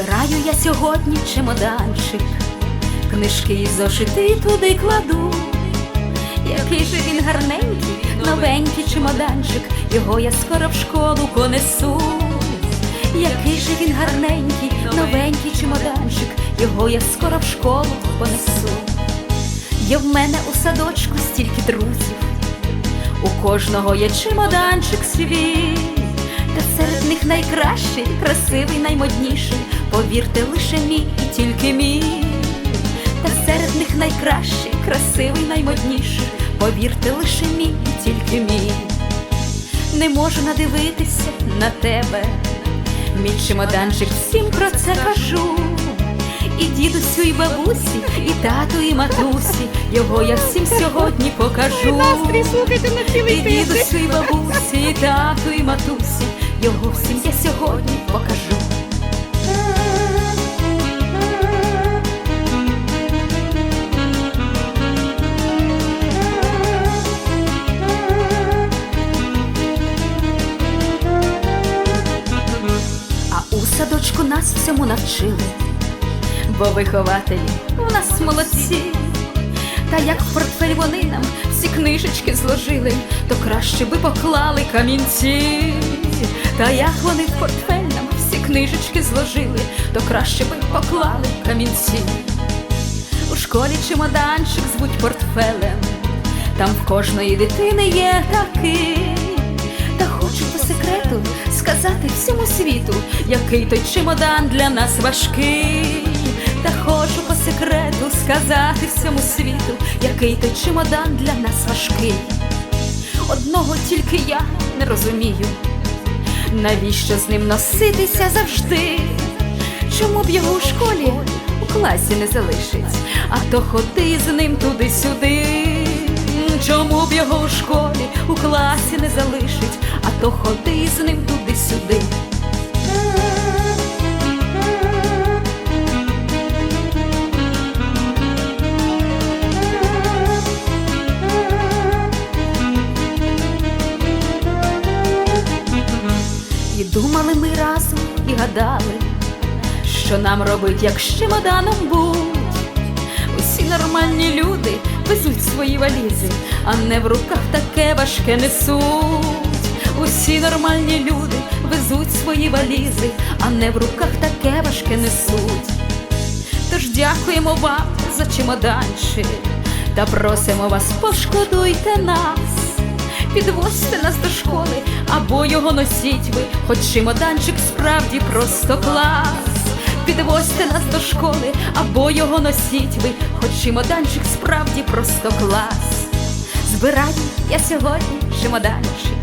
Збираю я сьогодні чемоданчик, книжки і зошити туди кладу. Який же він гарненький, новенький чемоданчик, його я скоро в школу понесу. Який же він гарненький, новенький чемоданчик, його я скоро в школу понесу. Є в мене у садочку стільки друзів, у кожного є чемоданчик свій, та серед них найкращий, красивий, наймодніший, повірте, лише мій і тільки мій, та серед них найкращий, красивий, наймодніший, повірте, лише мій і тільки мій. Не можу надивитися на тебе, мій чемоданчик всім про це кажу. І дідусю, і бабусі, і тату, і матусі, його я всім сьогодні покажу. Настрій слухайте на І цілий дідусю, і бабусі, і тату, і матусі, його всім я сьогодні покажу. Всьому навчили, бо вихователі у нас молодці. Та як в портфель вони нам всі книжечки зложили, то краще би поклали камінці. Та як вони в портфель нам всі книжечки зложили, то краще би поклали камінці. У школі чемоданчик звуть портфелем, там в кожної дитини є такий. Сказати всьому світу, який той чемодан для нас важкий. Та хочу по секрету сказати всьому світу, який той чемодан для нас важкий. Одного тільки я не розумію, навіщо з ним носитися завжди? Чому б його у школі у класі не залишить, а то ходи з ним туди-сюди. Чому б його у школі у класі не залишить, то ходи з ним туди-сюди. І думали ми разом і гадали, що нам робить, як з чемоданом будь. Усі нормальні люди везуть свої валізи, а не в руках таке важке несуть. Усі нормальні люди везуть свої валізи, а не в руках таке важке несуть. Тож дякуємо вам за чемоданчик та просимо вас, пошкодуйте нас. Підвозьте нас до школи або його носіть ви, хоч чемоданчик справді просто клас. Підвозьте нас до школи або його носіть ви, хоч чемоданчик справді просто клас. Збираю я сьогодні чемоданчик,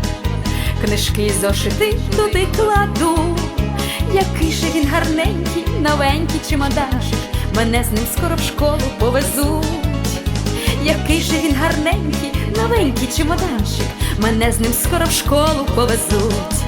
книжки зошити туди кладу. Який же він гарненький, новенький чемоданчик, мене з ним скоро в школу повезуть. Який же він гарненький, новенький чемоданчик, мене з ним скоро в школу повезуть.